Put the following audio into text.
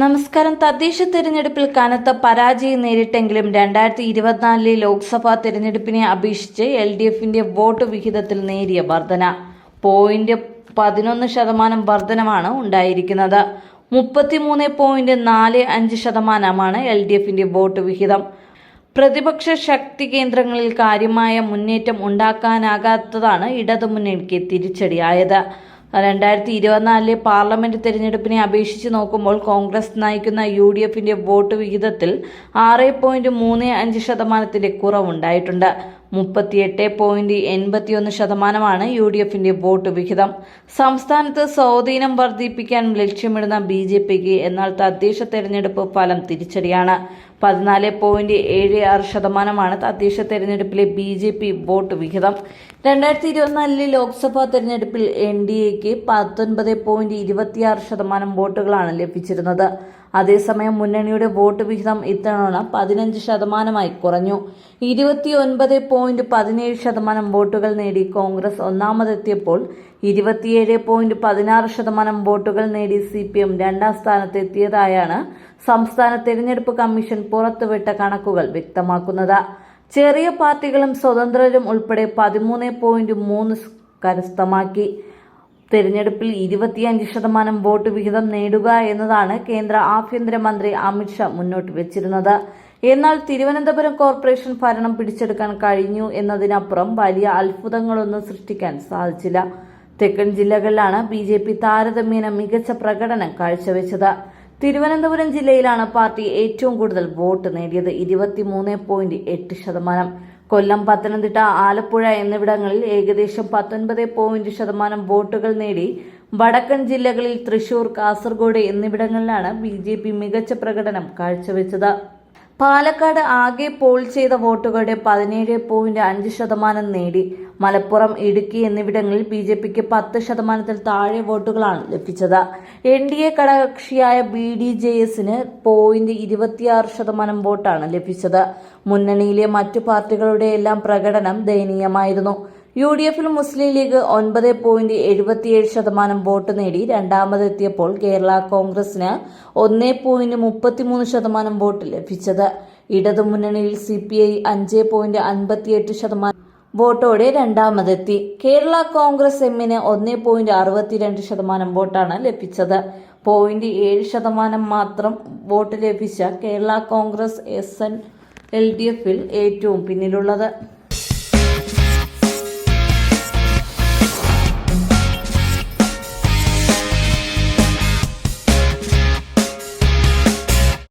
നമസ്കാരം. തദ്ദേശ തെരഞ്ഞെടുപ്പിൽ കനത്ത പരാജയം നേരിട്ടെങ്കിലും രണ്ടായിരത്തി ഇരുപത്തിനാലിലെ ലോക്സഭാ തെരഞ്ഞെടുപ്പിനെ അപേക്ഷിച്ച് എൽ ഡി എഫിന്റെ വോട്ട് വിഹിതത്തിൽ നേരിയ വർധന. പോയിന്റ് പതിനൊന്ന് ശതമാനം വർധനമാണ് ഉണ്ടായിരിക്കുന്നത്. മുപ്പത്തിമൂന്ന് പോയിന്റ് നാല് അഞ്ച് ശതമാനമാണ് എൽ ഡി എഫിന്റെ വോട്ട് വിഹിതം. പ്രതിപക്ഷ ശക്തി കേന്ദ്രങ്ങളിൽ കാര്യമായ മുന്നേറ്റം ഉണ്ടാക്കാനാകാത്തതാണ് ഇടതുമുന്നണിക്ക് തിരിച്ചടിയായത്. രണ്ടായിരത്തി ഇരുപത്തിനാലിലെ പാർലമെന്റ് തെരഞ്ഞെടുപ്പിനെ അപേക്ഷിച്ച് നോക്കുമ്പോൾ കോൺഗ്രസ് നയിക്കുന്ന യു ഡി എഫിന്റെ വോട്ട് വിഹിതത്തിൽ ആറ് പോയിന്റ് മൂന്ന് അഞ്ച് ശതമാനത്തിന്റെ കുറവുണ്ടായിട്ടുണ്ട്. മുപ്പത്തിയെട്ട് പോയിന്റ് എൺപത്തിയൊന്ന് ശതമാനമാണ് യു ഡി എഫിന്റെ വോട്ട് വിഹിതം. സംസ്ഥാനത്ത് സ്വാധീനം വർദ്ധിപ്പിക്കാൻ ലക്ഷ്യമിടുന്ന ബി ജെ പിക്ക് എന്നാൽ തദ്ദേശ തെരഞ്ഞെടുപ്പ് ഫലം തിരിച്ചടിയാണ്. പതിനാല് പോയിന്റ് ഏഴ് ആറ് ശതമാനമാണ് തദ്ദേശ തെരഞ്ഞെടുപ്പിലെ ബി ജെ പി വോട്ട് വിഹിതം. രണ്ടായിരത്തി ഇരുപത്തിനാലിലെ ലോക്സഭാ തെരഞ്ഞെടുപ്പിൽ എൻ ഡി എക്ക് പത്തൊൻപത് പോയിന്റ് ഇരുപത്തിയാറ് ശതമാനം വോട്ടുകളാണ് ലഭിച്ചിരുന്നത്. അതേസമയം മുന്നണിയുടെ വോട്ട് വിഹിതം ഇത്തവണ പതിനഞ്ച് ശതമാനമായി കുറഞ്ഞു. ഇരുപത്തിയൊൻപത് പോയിന്റ് പതിനേഴ് ശതമാനം വോട്ടുകൾ നേടി കോൺഗ്രസ് ഒന്നാമതെത്തിയപ്പോൾ ഇരുപത്തിയേഴ് പോയിന്റ് പതിനാറ് ശതമാനം വോട്ടുകൾ നേടി സി പി എം രണ്ടാം സ്ഥാനത്തെത്തിയതായാണ് സംസ്ഥാന തെരഞ്ഞെടുപ്പ് കമ്മീഷൻ പുറത്തുവിട്ട കണക്കുകൾ വ്യക്തമാക്കുന്നത്. ചെറിയ പാർട്ടികളും സ്വതന്ത്രരും ഉൾപ്പെടെ പതിമൂന്ന് പോയിന്റ് മൂന്ന് കരസ്ഥമാക്കി. തെരഞ്ഞെടുപ്പിൽ ഇരുപത്തിയഞ്ച് ശതമാനം വോട്ട് വിഹിതം നേടുക എന്നതാണ് കേന്ദ്ര ആഭ്യന്തരമന്ത്രി അമിത്ഷാ മുന്നോട്ട് വെച്ചിരുന്നത്. എന്നാൽ തിരുവനന്തപുരം കോർപ്പറേഷൻ ഭരണം പിടിച്ചെടുക്കാൻ കഴിഞ്ഞു എന്നതിനപ്പുറം വലിയ അത്ഭുതങ്ങളൊന്നും സൃഷ്ടിക്കാൻ സാധിച്ചില്ല. തെക്കൻ ജില്ലകളിലാണ് ബി ജെ പി താരതമ്യേന മികച്ച പ്രകടനം കാഴ്ചവെച്ചത്. തിരുവനന്തപുരം ജില്ലയിലാണ് പാർട്ടി ഏറ്റവും കൂടുതൽ വോട്ട് നേടിയത് ഇരുപത്തിമൂന്ന് പോയിന്റ് എട്ട് ശതമാനം. കൊല്ലം പത്തനംതിട്ട ആലപ്പുഴ എന്നിവിടങ്ങളിൽ ഏകദേശം പത്തൊൻപത് പോയിന്റ് ശതമാനം വോട്ടുകൾ നേടി. വടക്കൻ ജില്ലകളിൽ തൃശൂർ കാസർഗോഡ് എന്നിവിടങ്ങളിലാണ് ബി മികച്ച പ്രകടനം കാഴ്ചവെച്ചത്. പാലക്കാട് ആകെ പോൾ ചെയ്ത വോട്ടുകളുടെ പതിനേഴ് പോയിന്റ് അഞ്ച് ശതമാനം നേടി. മലപ്പുറം ഇടുക്കി എന്നിവിടങ്ങളിൽ ബി ജെ പിക്ക് പത്ത് ശതമാനത്തിൽ താഴെ വോട്ടുകളാണ് ലഭിച്ചത്. എൻ ഡി എ ഘടകകക്ഷിയായ ബി ഡി ജെ എസിന് പോയിന്റ് ഇരുപത്തിയാറ് ശതമാനം വോട്ടാണ് ലഭിച്ചത്. മുന്നണിയിലെ മറ്റു പാർട്ടികളുടെ എല്ലാം പ്രകടനം ദയനീയമായിരുന്നു. യു ഡി എഫിൽ മുസ്ലിം ലീഗ് ഒൻപത് പോയിന്റ് എഴുപത്തിയേഴ് ശതമാനം വോട്ട് നേടി രണ്ടാമതെത്തിയപ്പോൾ കേരള കോൺഗ്രസിന് ഒന്ന് പോയിന്റ് മുപ്പത്തിമൂന്ന് ശതമാനം വോട്ട് ലഭിച്ചത്. ഇടതുമുന്നണിയിൽ സി പി ഐ അഞ്ച് പോയിന്റ് അൻപത്തിയെട്ട് ശതമാനം വോട്ടോടെ രണ്ടാമതെത്തി കേരള കോൺഗ്രസ് എമ്മിന് ഒന്ന് പോയിന്റ് അറുപത്തിരണ്ട് ശതമാനം വോട്ടാണ് ലഭിച്ചത്. പോയിന്റ് ഏഴ് ശതമാനം മാത്രം വോട്ട് ലഭിച്ച Kerala Congress S N L D എഫിൽ ഏറ്റവും പിന്നിലുള്ളത്.